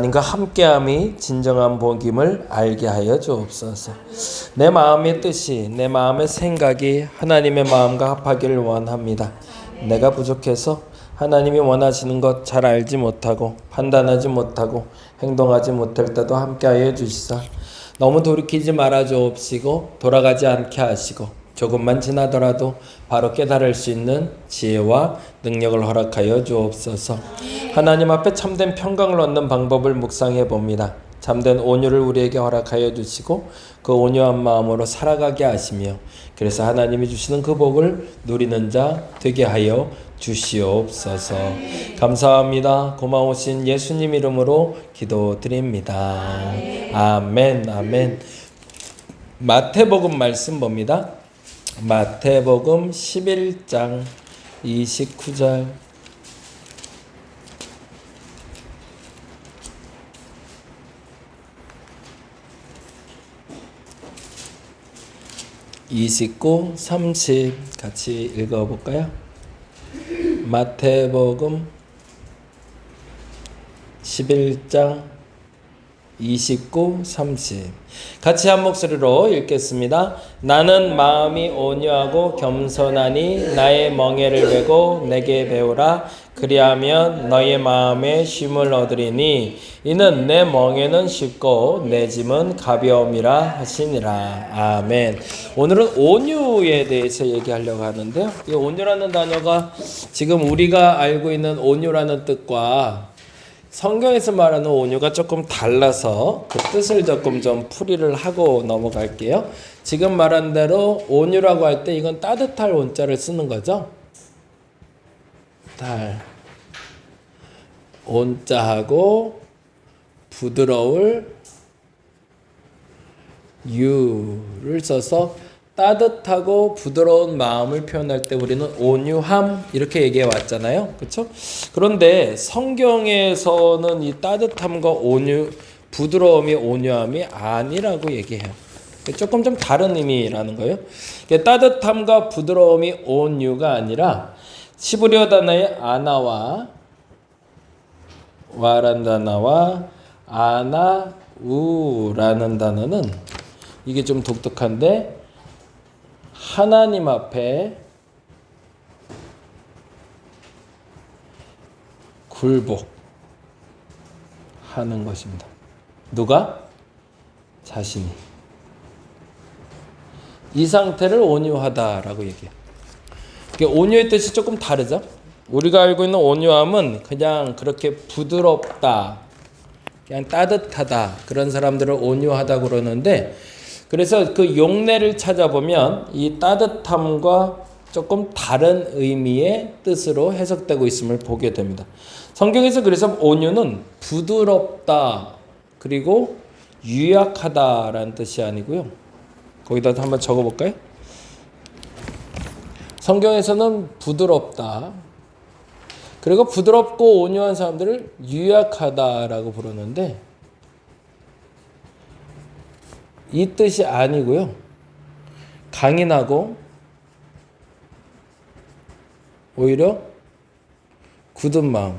하나님과 함께함이 진정한 복임을 알게 하여 주옵소서. 내 마음의 뜻이 내 마음의 생각이 하나님의 마음과 합하기를 원합니다. 내가 부족해서 하나님이 원하시는 것 잘 알지 못하고 판단하지 못하고 행동하지 못할 때도 함께하여 주시사 너무 돌이키지 말아 주옵시고 돌아가지 않게 하시고 조금만 지나더라도 바로 깨달을 수 있는 지혜와 능력을 허락하여 주옵소서. 하나님 앞에 참된 평강을 얻는 방법을 묵상해 봅니다. 참된 온유를 우리에게 허락하여 주시고 그 온유한 마음으로 살아가게 하시며 그래서 하나님이 주시는 그 복을 누리는 자 되게 하여 주시옵소서. 감사합니다. 고마우신 예수님 이름으로 기도드립니다. 아멘. 아멘. 마태복음 말씀 봅니다. 마태복음 11장 29절 29, 30 같이 읽어볼까요? 마태복음 11장 29, 30 같이 한 목소리로 읽겠습니다. 나는 마음이 온유하고 겸손하니 나의 멍에를 베고 내게 배우라 그리하면 너의 마음에 쉼을 얻으리니 이는 내 멍에는 쉽고 내 짐은 가벼움이라 하시니라. 아멘. 오늘은 온유에 대해서 얘기하려고 하는데요. 이 온유라는 단어가 지금 우리가 알고 있는 온유라는 뜻과 성경에서 말하는 온유가 조금 달라서 그 뜻을 조금 좀 풀이를 하고 넘어갈게요. 지금 말한 대로 온유라고 할 때 이건 따뜻할 온자를 쓰는 거죠. 달 온자하고 부드러울 유를 써서 따뜻하고 부드러운 마음을 표현할 때 우리는 온유함 이렇게 얘기해 왔잖아요. 그렇죠? 그런데 성경에서는 이 따뜻함과 온유 부드러움이 온유함이 아니라고 얘기해요. 조금 좀 다른 의미라는 거예요. 따뜻함과 부드러움이 온유가 아니라 시브리어 단어의 아나와 와란 단어와 아나 우라는 단어는 이게 좀 독특한데 하나님 앞에 굴복하는 것입니다. 누가? 자신이. 이 상태를 온유하다라고 얘기해요. 온유의 뜻이 조금 다르죠? 우리가 알고 있는 온유함은 그냥 그렇게 부드럽다, 그냥 따뜻하다, 그런 사람들을 온유하다 그러는데, 그래서 그 용례를 찾아보면 이 따뜻함과 조금 다른 의미의 뜻으로 해석되고 있음을 보게 됩니다. 성경에서 그래서 온유는 부드럽다 그리고 유약하다라는 뜻이 아니고요. 거기다 한번 적어볼까요? 성경에서는 부드럽다. 그리고 부드럽고 온유한 사람들을 유약하다라고 부르는데 이 뜻이 아니고요. 강인하고 오히려 굳은 마음.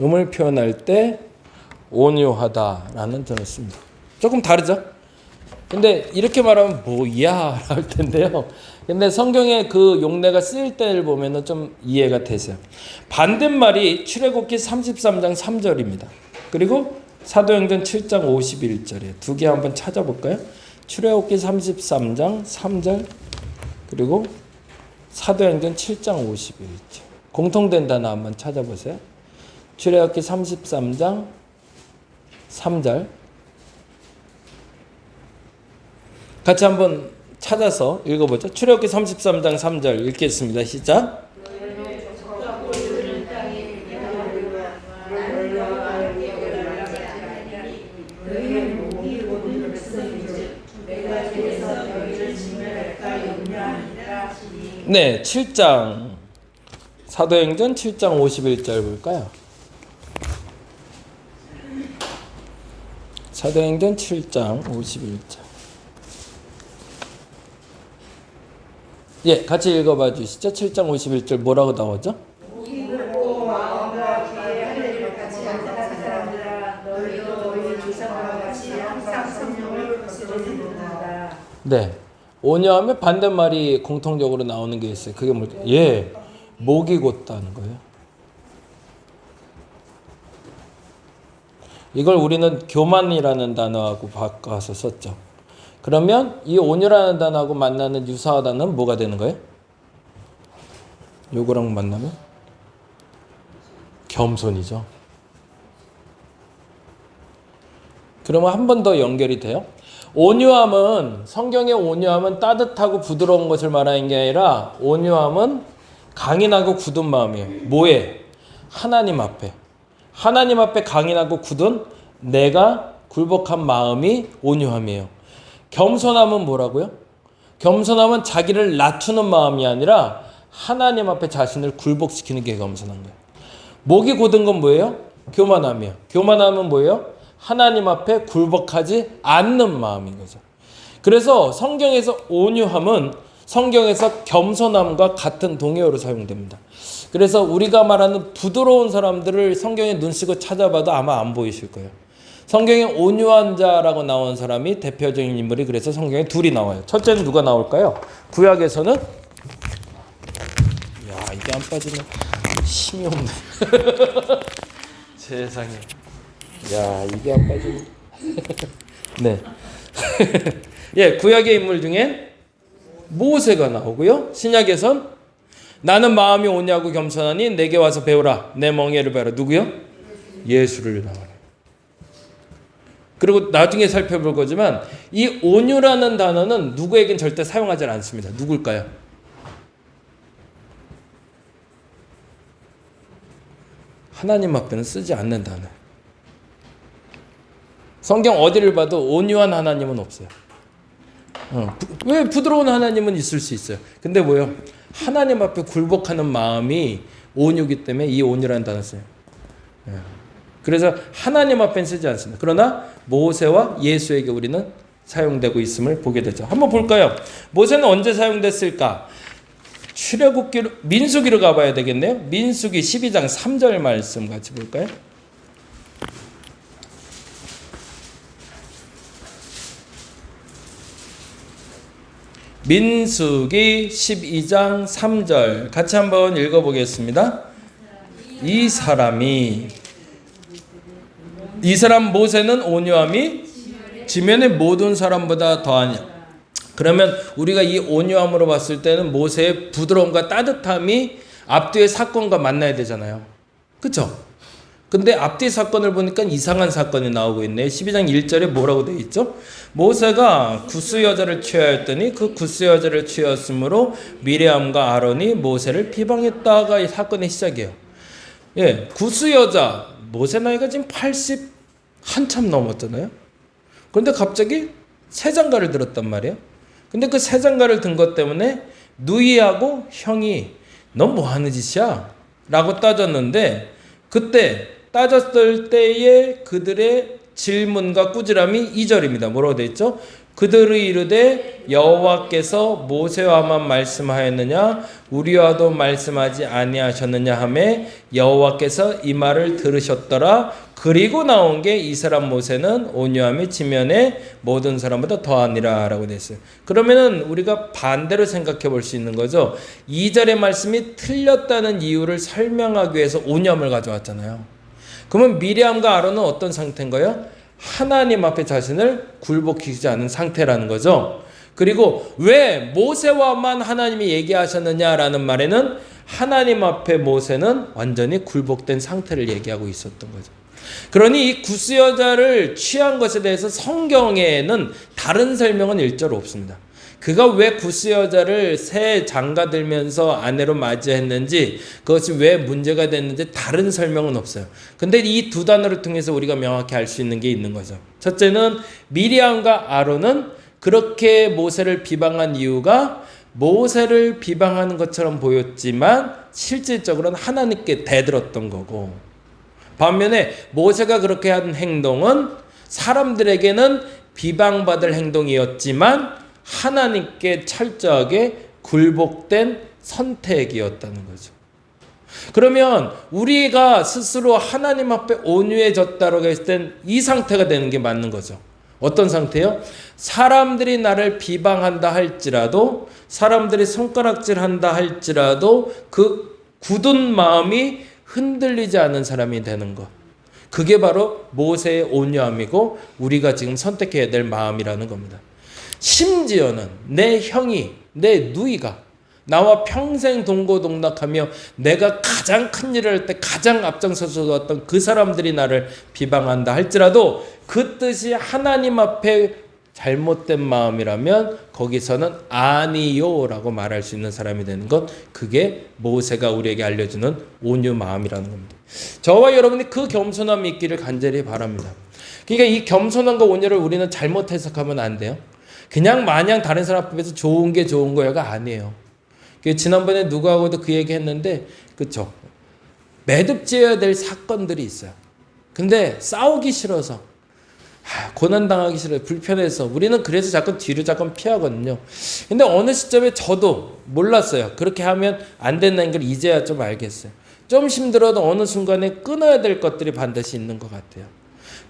음을 표현할 때 온유하다라는 뜻을 씁니다. 조금 다르죠? 근데 이렇게 말하면 뭐야 할 텐데요. 근데 성경에 그 용례가 쓰일 때를 보면은 좀 이해가 되세요. 반대말이 출애굽기 33장 3절입니다. 그리고 사도행전 7장 51절에 두개 한번 찾아볼까요? 출애굽기 33장 3절 그리고 사도행전 7장 51절 공통된 단어 한번 찾아보세요. 출애굽기 33장 3절 같이 한번 찾아서 읽어보죠. 출애굽기 33장 3절 읽겠습니다. 시작. 네, 7장 사도행전 7장 51절 볼까요? 사도행전 7장 51절. 예, 같이 읽어봐 주시죠. 7장 51절 뭐라고 나오죠? 네. 오냐하면 반대말이 공통적으로 나오는 게 있어요. 그게 뭐 예. 목이 곧다는 거예요. 이걸 우리는 교만이라는 단어하고 바꿔서 썼죠. 그러면 이 온유라는 단어하고 만나는 유사하다는 뭐가 되는 거예요? 요거랑 만나면 겸손이죠. 그러면 한 번 더 연결이 돼요. 온유함은 성경의 온유함은 따뜻하고 부드러운 것을 말하는 게 아니라 온유함은 강인하고 굳은 마음이에요. 뭐에? 하나님 앞에. 하나님 앞에 강인하고 굳은 내가 굴복한 마음이 온유함이에요. 겸손함은 뭐라고요? 겸손함은 자기를 낮추는 마음이 아니라 하나님 앞에 자신을 굴복시키는 게 겸손한 거예요. 목이 곧은 건 뭐예요? 교만함이에요. 교만함은 뭐예요? 하나님 앞에 굴복하지 않는 마음인 거죠. 그래서 성경에서 온유함은 성경에서 겸손함과 같은 동의어로 사용됩니다. 그래서 우리가 말하는 부드러운 사람들을 성경에 눈 쓰고 찾아봐도 아마 안 보이실 거예요. 성경에 온유한 자라고 나온 사람이 대표적인 인물이 그래서 성경에 둘이 나와요. 첫째는 누가 나올까요? 구약에서는 야 이게 안 빠지네. 힘이 없네. 세상에. 야 이게 안 빠지네. 네. 예 구약의 인물 중엔 모세가 나오고요. 신약에선 나는 마음이 오냐고 겸손하니 내게 와서 배우라. 내 멍에를 배라. 누구요? 예수를 나와요. 그리고 나중에 살펴볼 거지만 이 온유라는 단어는 누구에겐 절대 사용하지 않습니다. 누굴까요? 하나님 앞에는 쓰지 않는 단어. 성경 어디를 봐도 온유한 하나님은 없어요. 어, 부, 왜 부드러운 하나님은 있을 수 있어요. 근데 뭐요? 하나님 앞에 굴복하는 마음이 온유기 때문에 이 온유라는 단어 써요. 예. 그래서 하나님 앞엔 쓰지 않습니다. 그러나 모세와 예수에게 우리는 사용되고 있음을 보게 되죠. 한번 볼까요? 모세는 언제 사용됐을까? 출애굽기로 민수기로 가봐야 되겠네요. 민수기 12장 3절 말씀 같이 볼까요? 민수기 12장 3절 같이 한번 읽어보겠습니다. 이 사람이 이 사람 모세는 온유함이 지면의 모든 사람보다 더하냐. 그러면 우리가 이 온유함으로 봤을 때는 모세의 부드러움과 따뜻함이 앞뒤의 사건과 만나야 되잖아요. 그렇죠? 근데 앞뒤 사건을 보니까 이상한 사건이 나오고 있네요. 12장 1절에 뭐라고 되어 있죠? 모세가 구스 여자를 취하였더니 그 구스 여자를 취하였으므로 미레암과 아론이 모세를 비방했다가 이 사건의 시작이에요. 예, 구스 여자 모세 나이가 지금 80 한참 넘었잖아요. 그런데 갑자기 새 장가를 들었단 말이에요. 근데 그 새 장가를 든 것 때문에 누이하고 형이 너뭐 하는 짓이야? 라고 따졌는데 그때 따졌을 때의 그들의 질문과 꾸지람이 2절입니다. 뭐라고 되어 있죠? 그들의 이르되 여호와께서 모세와만 말씀하였느냐 우리와도 말씀하지 아니하셨느냐 하매 여호와께서 이 말을 들으셨더라 그리고 나온 게 이 사람 모세는 온유함이 지면에 모든 사람보다 더하니라라고 됐어요. 그러면은 우리가 반대로 생각해 볼 수 있는 거죠. 2절의 말씀이 틀렸다는 이유를 설명하기 위해서 온유함을 가져왔잖아요. 그러면 미리암과 아론은 어떤 상태인가요? 하나님 앞에 자신을 굴복시키지 않은 상태라는 거죠. 그리고 왜 모세와만 하나님이 얘기하셨느냐라는 말에는 하나님 앞에 모세는 완전히 굴복된 상태를 얘기하고 있었던 거죠. 그러니 이 구스 여자를 취한 것에 대해서 성경에는 다른 설명은 일절 없습니다. 그가 왜 구스 여자를 새 장가 들면서 아내로 맞이했는지 그것이 왜 문제가 됐는지 다른 설명은 없어요. 근데 이 두 단어를 통해서 우리가 명확히 알 수 있는 게 있는 거죠. 첫째는 미리암과 아론은 그렇게 모세를 비방한 이유가 모세를 비방하는 것처럼 보였지만 실질적으로는 하나님께 대들었던 거고 반면에 모세가 그렇게 한 행동은 사람들에게는 비방받을 행동이었지만 하나님께 철저하게 굴복된 선택이었다는 거죠. 그러면 우리가 스스로 하나님 앞에 온유해졌다고 했을 땐 이 상태가 되는 게 맞는 거죠. 어떤 상태요? 사람들이 나를 비방한다 할지라도 사람들이 손가락질한다 할지라도 그 굳은 마음이 흔들리지 않은 사람이 되는 것. 그게 바로 모세의 온유함이고 우리가 지금 선택해야 될 마음이라는 겁니다. 심지어는 내 형이 내 누이가 나와 평생 동고동락하며 내가 가장 큰 일을 할 때 가장 앞장서서 왔던 그 사람들이 나를 비방한다 할지라도 그 뜻이 하나님 앞에 잘못된 마음이라면 거기서는 아니요라고 말할 수 있는 사람이 되는 것 그게 모세가 우리에게 알려주는 온유 마음이라는 겁니다. 저와 여러분이 그 겸손함이 있기를 간절히 바랍니다. 그러니까 이 겸손함과 온유를 우리는 잘못 해석하면 안 돼요. 그냥 마냥 다른 사람 앞에서 좋은 게 좋은 거야가 아니에요. 그 지난번에 누구하고도 그 얘기 했는데 그쵸 매듭지어야 될 사건들이 있어요. 근데 싸우기 싫어서 하, 고난당하기 싫어요. 불편해서 우리는 그래서 자꾸 뒤로 자꾸 피하거든요. 근데 어느 시점에 저도 몰랐어요. 그렇게 하면 안 된다는 걸 이제야 좀 알겠어요. 좀 힘들어도 어느 순간에 끊어야 될 것들이 반드시 있는 것 같아요.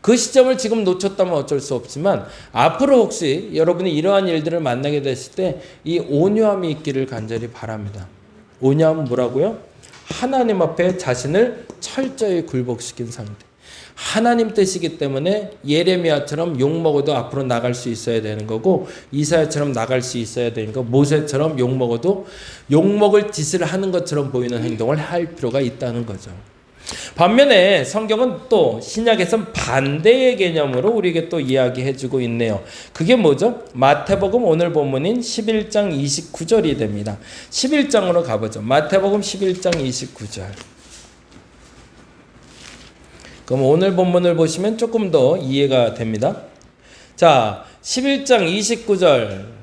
그 시점을 지금 놓쳤다면 어쩔 수 없지만 앞으로 혹시 여러분이 이러한 일들을 만나게 됐을 때 이 온유함이 있기를 간절히 바랍니다. 온유함은 뭐라고요? 하나님 앞에 자신을 철저히 굴복시킨 상태. 하나님 뜻이기 때문에 예레미야처럼 욕 먹어도 앞으로 나갈 수 있어야 되는 거고 이사야처럼 나갈 수 있어야 되는 거 모세처럼 욕 먹어도 욕 먹을 짓을 하는 것처럼 보이는 행동을 할 필요가 있다는 거죠. 반면에 성경은 또 신약에선 반대의 개념으로 우리에게 또 이야기해 주고 있네요. 그게 뭐죠? 마태복음 오늘 본문인 11장 29절이 됩니다. 11장으로 가보죠. 마태복음 11장 29절. 그럼 오늘 본문을 보시면 조금 더 이해가 됩니다. 자, 11장 29절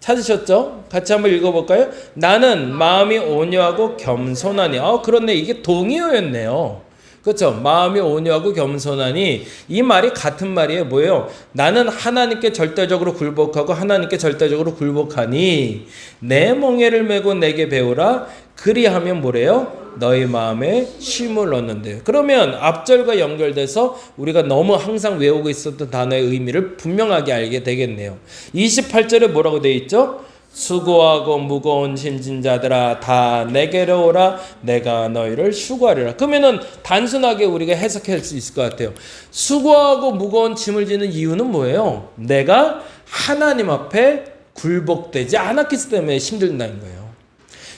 찾으셨죠? 같이 한번 읽어볼까요? 나는 마음이 온유하고 겸손하니. 아, 그렇네. 이게 동의어였네요. 그렇죠. 마음이 온유하고 겸손하니 이 말이 같은 말이에요. 뭐예요? 나는 하나님께 절대적으로 굴복하고 하나님께 절대적으로 굴복하니 내 멍에를 메고 내게 배우라. 그리하면 뭐래요? 너희 마음에 쉼을 얻는데요. 그러면 앞절과 연결돼서 우리가 너무 항상 외우고 있었던 단어의 의미를 분명하게 알게 되겠네요. 28절에 뭐라고 되어 있죠? 수고하고 무거운 짐진 자들아 다 내게로 오라 내가 너희를 휴가리라. 그러면은 단순하게 우리가 해석할 수 있을 것 같아요. 수고하고 무거운 짐을 지는 이유는 뭐예요? 내가 하나님 앞에 굴복되지 않았기 때문에 힘들다는 거예요.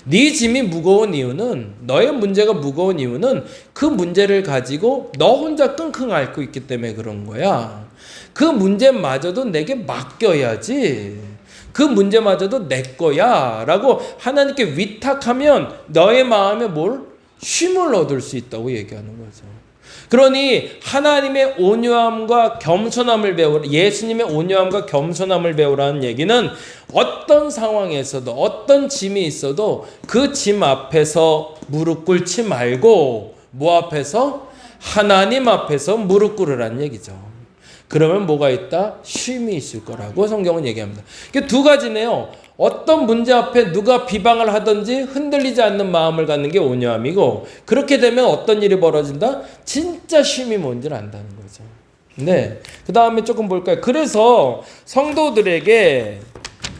네 짐이 무거운 이유는 너의 문제가 무거운 이유는 그 문제를 가지고 너 혼자 끙끙 앓고 있기 때문에 그런 거야. 그 문제마저도 내게 맡겨야지. 그 문제마저도 내 거야 라고 하나님께 위탁하면 너의 마음에 뭘 쉼을 얻을 수 있다고 얘기하는 거죠. 그러니 하나님의 온유함과 겸손함을 배우라 예수님의 온유함과 겸손함을 배우라는 얘기는 어떤 상황에서도 어떤 짐이 있어도 그 짐 앞에서 무릎 꿇지 말고 뭐 앞에서 하나님 앞에서 무릎 꿇으라는 얘기죠. 그러면 뭐가 있다? 쉼이 있을 거라고 성경은 얘기합니다. 두 가지네요. 어떤 문제 앞에 누가 비방을 하든지 흔들리지 않는 마음을 갖는 게 온유함이고 그렇게 되면 어떤 일이 벌어진다? 진짜 쉼이 뭔지를 안다는 거죠. 네. 그 다음에 조금 볼까요? 그래서 성도들에게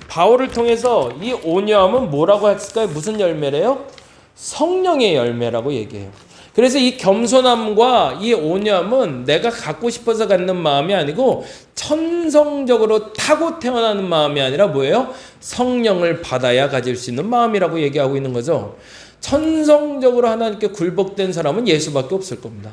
바울을 통해서 이 온유함은 뭐라고 했을까요? 무슨 열매래요? 성령의 열매라고 얘기해요. 그래서 이 겸손함과 이 온유함은 내가 갖고 싶어서 갖는 마음이 아니고 천성적으로 타고 태어나는 마음이 아니라 뭐예요? 성령을 받아야 가질 수 있는 마음이라고 얘기하고 있는 거죠. 천성적으로 하나님께 굴복된 사람은 예수밖에 없을 겁니다.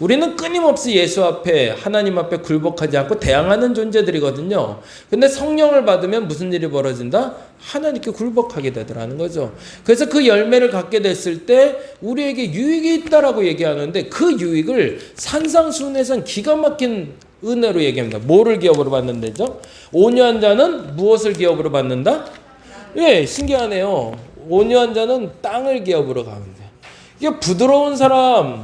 우리는 끊임없이 예수 앞에 하나님 앞에 굴복하지 않고 대항하는 존재들이거든요. 근데 성령을 받으면 무슨 일이 벌어진다? 하나님께 굴복하게 되더라는 거죠. 그래서 그 열매를 갖게 됐을 때 우리에게 유익이 있다라고 얘기하는데 그 유익을 산상순에선 기가 막힌 은혜로 얘기합니다. 뭐를 기업으로 받는다죠? 온유한 자는 무엇을 기업으로 받는다? 예, 신기하네요. 온유한 자는 땅을 기업으로 가는데 이게 부드러운 사람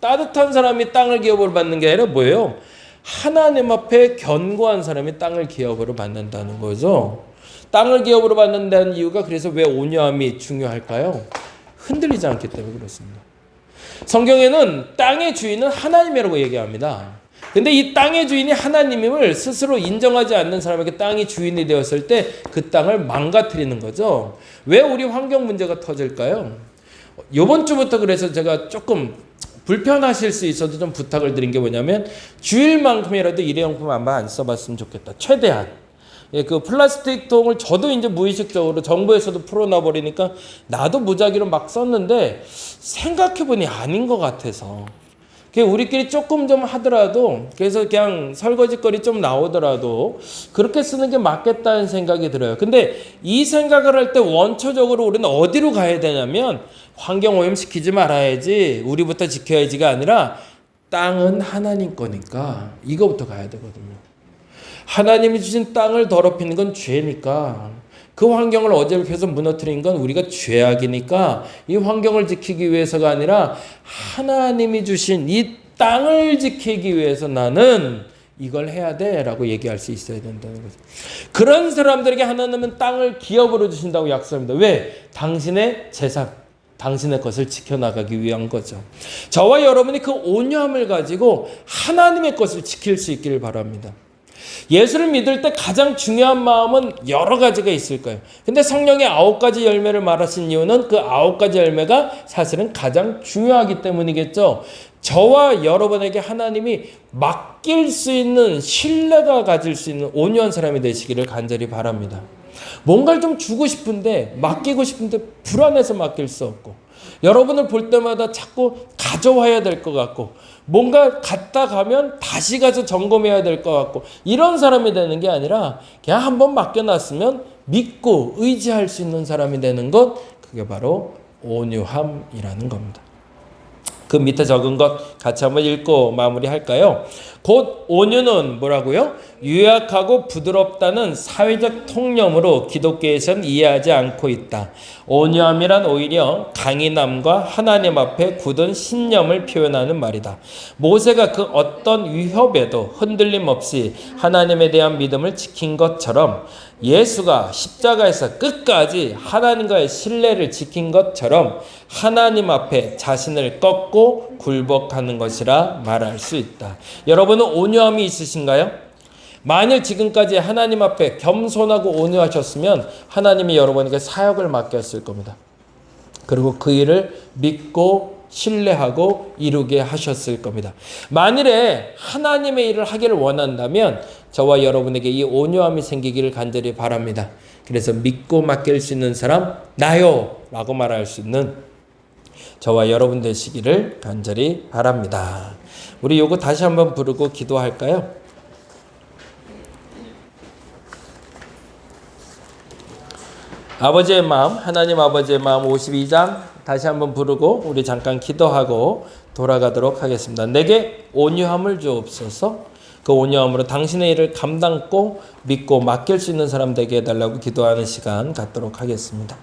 따뜻한 사람이 땅을 기업으로 받는 게 아니라 뭐예요? 하나님 앞에 견고한 사람이 땅을 기업으로 받는다는 거죠. 땅을 기업으로 받는다는 이유가 그래서 왜 온유함이 중요할까요? 흔들리지 않기 때문에 그렇습니다. 성경에는 땅의 주인은 하나님이라고 얘기합니다. 근데 이 땅의 주인이 하나님임을 스스로 인정하지 않는 사람에게 땅이 주인이 되었을 때 그 땅을 망가뜨리는 거죠. 왜 우리 환경 문제가 터질까요? 요번 주부터 그래서 제가 조금 불편하실 수 있어도 좀 부탁을 드린 게 뭐냐면 주일만큼이라도 일회용품 한번 안 써봤으면 좋겠다. 최대한. 예, 그 플라스틱 통을 저도 이제 무의식적으로 정부에서도 풀어놔 버리니까 나도 무작위로 막 썼는데 생각해보니 아닌 것 같아서. 그 우리끼리 조금 좀 하더라도 그래서 그냥 설거지거리 좀 나오더라도 그렇게 쓰는 게 맞겠다는 생각이 들어요. 근데 이 생각을 할 때 원초적으로 우리는 어디로 가야 되냐면 환경 오염시키지 말아야지 우리부터 지켜야지가 아니라 땅은 하나님 거니까 이거부터 가야 되거든요. 하나님이 주신 땅을 더럽히는 건 죄니까 그 환경을 어설프해서 무너뜨린 건 우리가 죄악이니까 이 환경을 지키기 위해서가 아니라 하나님이 주신 이 땅을 지키기 위해서 나는 이걸 해야 돼 라고 얘기할 수 있어야 된다는 거죠. 그런 사람들에게 하나님은 땅을 기업으로 주신다고 약속합니다. 왜? 당신의 재산, 당신의 것을 지켜나가기 위한 거죠. 저와 여러분이 그 온유함을 가지고 하나님의 것을 지킬 수 있기를 바랍니다. 예수를 믿을 때 가장 중요한 마음은 여러 가지가 있을 거예요. 근데 성령의 아홉 가지 열매를 말하신 이유는 그 아홉 가지 열매가 사실은 가장 중요하기 때문이겠죠. 저와 여러분에게 하나님이 맡길 수 있는 신뢰가 가질 수 있는 온유한 사람이 되시기를 간절히 바랍니다. 뭔가를 좀 주고 싶은데 맡기고 싶은데 불안해서 맡길 수 없고 여러분을 볼 때마다 자꾸 가져와야 될 것 같고 뭔가 갔다 가면 다시 가서 점검해야 될 것 같고 이런 사람이 되는 게 아니라 그냥 한번 맡겨놨으면 믿고 의지할 수 있는 사람이 되는 것 그게 바로 온유함이라는 겁니다. 그 밑에 적은 것 같이 한번 읽고 마무리할까요? 곧 온유는 뭐라고요? 유약하고 부드럽다는 사회적 통념으로 기독교에서는 이해하지 않고 있다. 온유함이란 오히려 강인함과 하나님 앞에 굳은 신념을 표현하는 말이다. 모세가 그 어떤 위협에도 흔들림 없이 하나님에 대한 믿음을 지킨 것처럼 예수가 십자가에서 끝까지 하나님과의 신뢰를 지킨 것처럼 하나님 앞에 자신을 꺾고 굴복하는 것이라 말할 수 있다. 여러분은 온유함이 있으신가요? 만일 지금까지 하나님 앞에 겸손하고 온유하셨으면 하나님이 여러분에게 사역을 맡겼을 겁니다. 그리고 그 일을 믿고 신뢰하고 이루게 하셨을 겁니다. 만일에 하나님의 일을 하기를 원한다면 저와 여러분에게 이 온유함이 생기기를 간절히 바랍니다. 그래서 믿고 맡길 수 있는 사람 나요 라고 말할 수 있는 저와 여러분 되시기를 간절히 바랍니다. 우리 요거 다시 한번 부르고 기도할까요? 아버지의 마음, 하나님 아버지의 마음 52장 다시 한번 부르고 우리 잠깐 기도하고 돌아가도록 하겠습니다. 내게 온유함을 주옵소서. 그 온유함으로 당신의 일을 감당고 믿고 맡길 수 있는 사람 되게 해달라고 기도하는 시간 갖도록 하겠습니다.